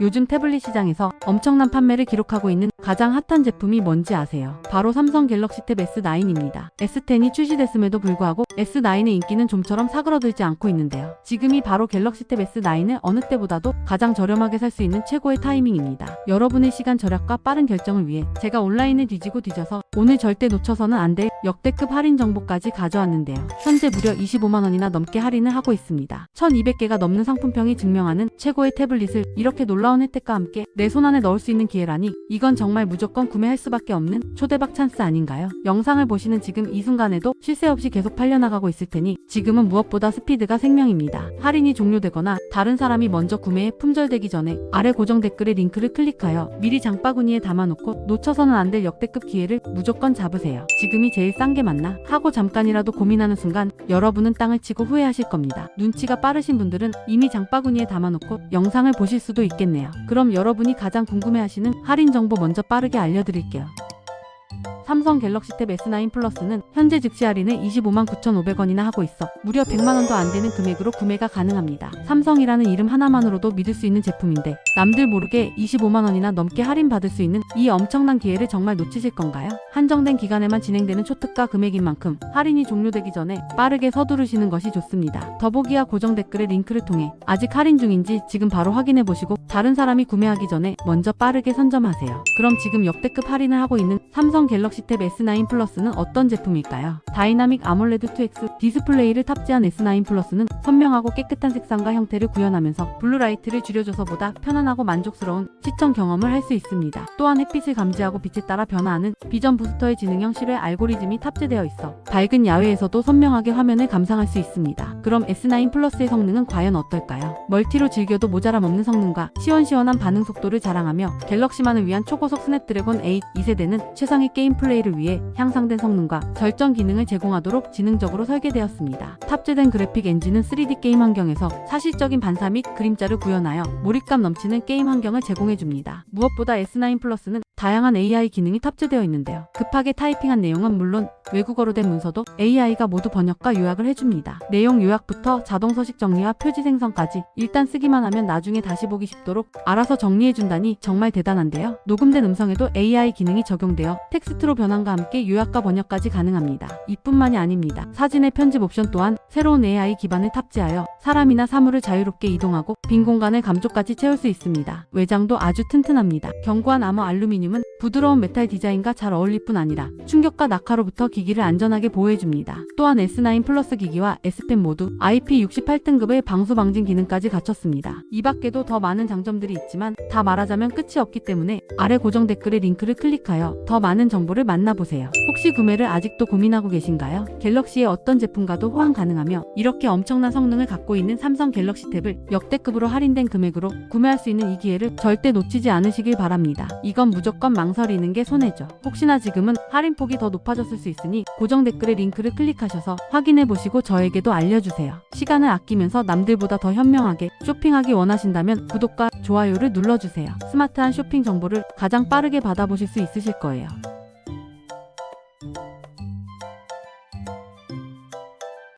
요즘 태블릿 시장에서 엄청난 판매를 기록하고 있는 가장 핫한 제품이 뭔지 아세요? 바로 삼성 갤럭시 탭 S9입니다. S10이 출시됐음에도 불구하고 S9의 인기는 좀처럼 사그러들지 않고 있는데요. 지금이 바로 갤럭시 탭 S9을 어느 때보다도 가장 저렴하게 살 수 있는 최고의 타이밍입니다. 여러분의 시간 절약과 빠른 결정을 위해 제가 온라인을 뒤지고 뒤져서 오늘 절대 놓쳐서는 안 될 역대급 할인 정보까지 가져왔는데요. 현재 무려 25만 원이나 넘게 할인을 하고 있습니다. 1200개가 넘는 상품평이 증명하는 최고의 태블릿을 이렇게 놀라 운 혜택과 함께 내 손안에 넣을 수 있는 기회라니 이건 정말 무조건 구매할 수밖에 없는 초대박 찬스 아닌가요? 영상을 보시는 지금 이 순간에도 쉴 새 없이 계속 팔려나가고 있을 테니 지금은 무엇보다 스피드가 생명입니다. 할인이 종료되거나 다른 사람이 먼저 구매에 품절되기 전에 아래 고정 댓글에 링크를 클릭하여 미리 장바구니에 담아놓고 놓쳐서는 안 될 역대급 기회를 무조건 잡으세요. 지금이 제일 싼 게 맞나? 하고 잠깐이라도 고민하는 순간 여러분은 땅을 치고 후회하실 겁니다. 눈치가 빠르신 분들은 이미 장바구니에 담아놓고 영상을 보실 수도 있겠네요. 그럼 여러분이 가장 궁금해하시는 할인 정보 먼저 빠르게 알려드릴게요. 삼성 갤럭시 탭 S9 플러스는 현재 즉시 할인을 25만 9,500원이나 하고 있어 무려 100만 원도 안 되는 금액으로 구매가 가능합니다. 삼성이라는 이름 하나만으로도 믿을 수 있는 제품인데 남들 모르게 25만 원이나 넘게 할인 받을 수 있는 이 엄청난 기회를 정말 놓치실 건가요? 한정된 기간에만 진행되는 초특가 금액인 만큼 할인이 종료되기 전에 빠르게 서두르시는 것이 좋습니다. 더보기와 고정 댓글의 링크를 통해 아직 할인 중인지 지금 바로 확인해 보시고 다른 사람이 구매하기 전에 먼저 빠르게 선점하세요. 그럼 지금 역대급 할인을 하고 있는 삼성 갤럭시 탭 S9 플러스는 어떤 제품일까요? 다이나믹 아몰레드 2X 디스플레이를 탑재한 S9 플러스는 선명하고 깨끗한 색상과 형태를 구현하면서 블루라이트를 줄여줘서 보다 편안하고 만족스러운 시청 경험을 할 수 있습니다. 또한 햇빛을 감지하고 빛에 따라 변화하는 비전 부스터의 지능형 실외 알고리즘이 탑재되어 있어 밝은 야외에서도 선명하게 화면을 감상할 수 있습니다. 그럼 S9 플러스의 성능은 과연 어떨까요? 멀티로 즐겨도 모자람 없는 성능과 시원시원한 반응 속도를 자랑하며 갤럭시만을 위한 초고속 스냅드래곤 8 2세대는 최상의 게임 플레이를 위해 향상된 성능과 절정 기능을 제공하도록 지능적으로 설계되었습니다. 탑재된 그래픽 엔진은 3D 게임 환경에서 사실적인 반사 및 그림자를 구현하여 몰입감 넘치는 게임 환경을 제공해줍니다. 무엇보다 S9 플러스는 다양한 AI 기능이 탑재되어 있는데요. 급하게 타이핑한 내용은 물론 외국어로 된 문서도 AI가 모두 번역과 요약을 해줍니다. 내용 요약부터 자동 서식 정리와 표지 생성까지 일단 쓰기만 하면 나중에 다시 보기 쉽도록 알아서 정리해준다니 정말 대단한데요. 녹음된 음성에도 AI 기능이 적용되어 텍스트로 변환과 함께 요약과 번역까지 가능합니다. 이뿐만이 아닙니다. 사진의 편집 옵션 또한 새로운 AI 기반을 탑재하여 사람이나 사물을 자유롭게 이동하고 빈 공간을 감쪽같이 채울 수 있습니다. 외장도 아주 튼튼합니다. 견고한 암호 알루미늄 은 부드러운 메탈 디자인과 잘 어울릴 뿐 아니라 충격과 낙하로부터 기기를 안전하게 보호해줍니다. 또한 S9 플러스 기기와 S펜 모두 IP68등급의 방수 방진 기능까지 갖췄습니다. 이 밖에도 더 많은 장점들이 있지만 다 말하자면 끝이 없기 때문에 아래 고정 댓글에 링크를 클릭하여 더 많은 정보를 만나보세요. 혹시 구매를 아직도 고민하고 계신가요? 갤럭시의 어떤 제품과도 호환 가능하며 이렇게 엄청난 성능을 갖고 있는 삼성 갤럭시 탭을 역대급으로 할인된 금액으로 구매할 수 있는 이 기회를 절대 놓치지 않으시길 바랍니다. 이건 무조건 망 설이는 게 손해죠. 혹시나 지금은 할인폭이 더 높아졌을 수 있으니 고정 댓글에 링크를 클릭하셔서 확인해 보시고 저에게도 알려주세요. 시간을 아끼면서 남들보다 더 현명하게 쇼핑하기 원하신다면 구독과 좋아요를 눌러주세요. 스마트한 쇼핑 정보를 가장 빠르게 받아보실 수 있으실 거예요.